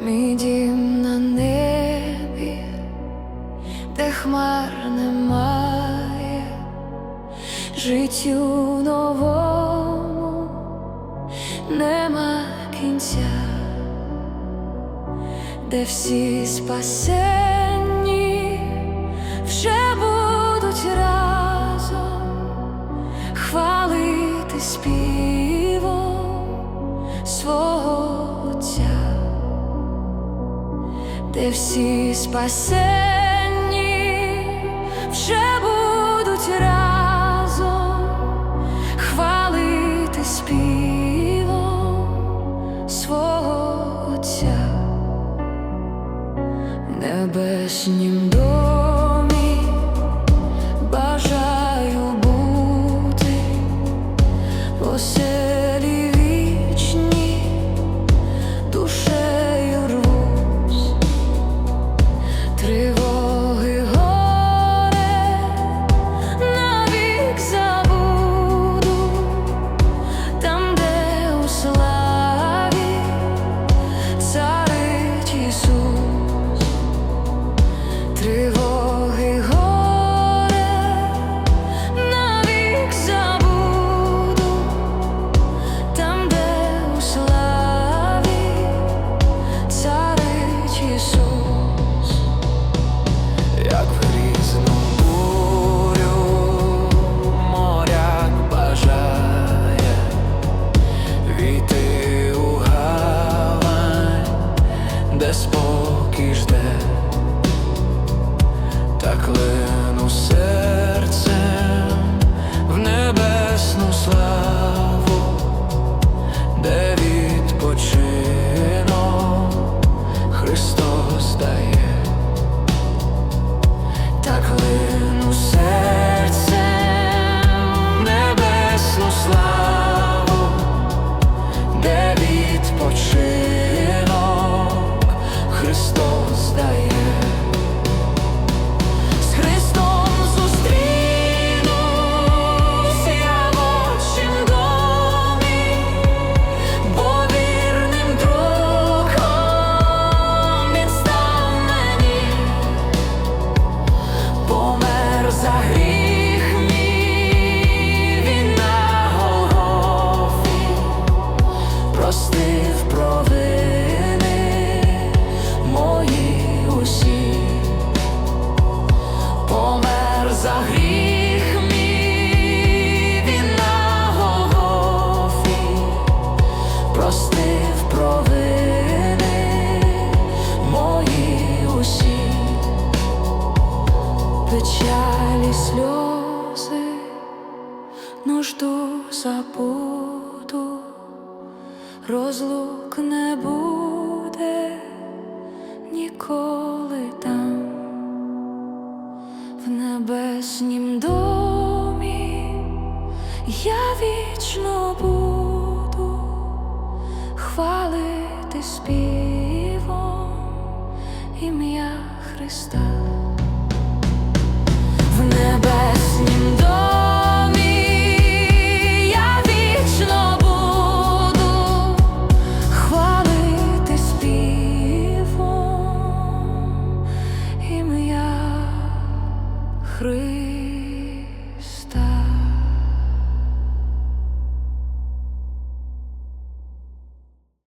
Мій дім на небі, де хмар немає, життю новому нема кінця, де всі спасенні вже будуть разом хвалити співом де всі спасенні. Вже будуть разом хвалити співом свого Отця. Небеснім домі бажаю бути. В Тривоги печалі сльози, нужду забуду, розлук не буде ніколи там. В небеснім домі я вічно буду. Хвалити співом ім'я Христа. Христа.